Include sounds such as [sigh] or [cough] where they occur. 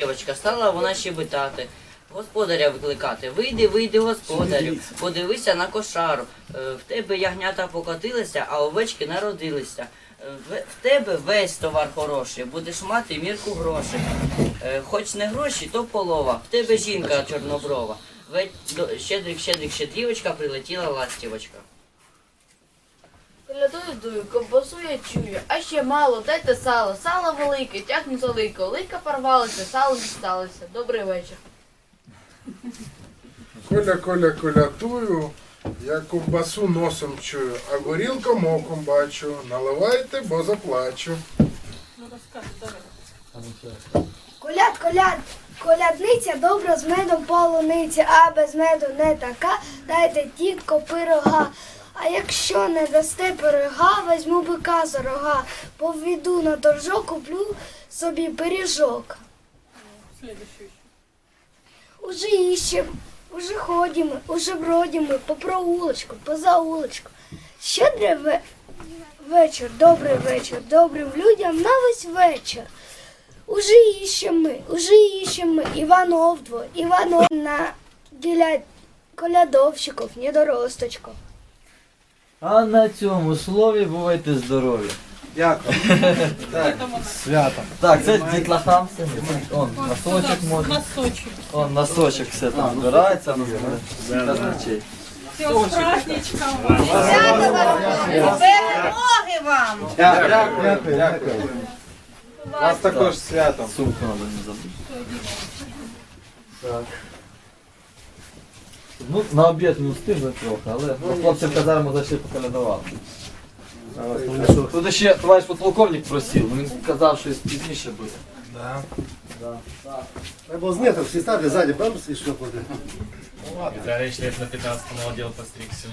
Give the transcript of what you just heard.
Дівочка стала вона щебетати, господаря викликати. Вийди, вийди, господарю, подивися на кошару. Е, В тебе ягнята покотилися, а овечки народилися. Е, в- тебе весь товар хороший, будеш мати мірку грошей. Е, Хоч не гроші, то полова. В тебе жінка чорноброва. Ве- до- Щедрик, щедрик, щедрівочка, прилетіла ластівочка. Глядую, дую, ковбасу я чую, а ще мало, дайте сало. Сало велике, тягну за лийко. Лийка порвалася, сало дісталося. Добрий вечір. Коля, коля, колятую, я ковбасу носом чую, а горілком оком бачу. Наливайте, бо заплачу. Коляд, коляд, колядниця добра з медом полуниця, а без меду не така, дайте тітко пирога. А якщо не дасте пирога, візьму бика за рога, поведу на торжок, куплю собі пиріжок. Уже іщем, уже ходимо, уже бродимо по проулочку, по заулочку. Щедрий ве- вечір, добрий вечір, добрим людям на весь вечір. Уже іщем ми, уже іщем ми Іванов дво, Іванов на біля колядовщиків, недоросточков. А на цьому слові бувайте здорові. Дякую. [laughs] Так, свято. Так, це дітлахам все. Он, носочок може. Носочек. Он, носочок все там збирається, ну, без речей. Все, с праздничком. Перемоги вам! Дякую, дякую, дякую. У нас також свято. Сумку треба не забути. Так. Ну, на обід не встигли трохи, але ну, хлопці в казарму зайшли покалядували. Тут ще товариш подполковник просив, він казав, що пізніше буде. Да. Да. Треба знати, всі стати ззаді, бамс і шльопати? Виталий лет на 15 молодел постригся.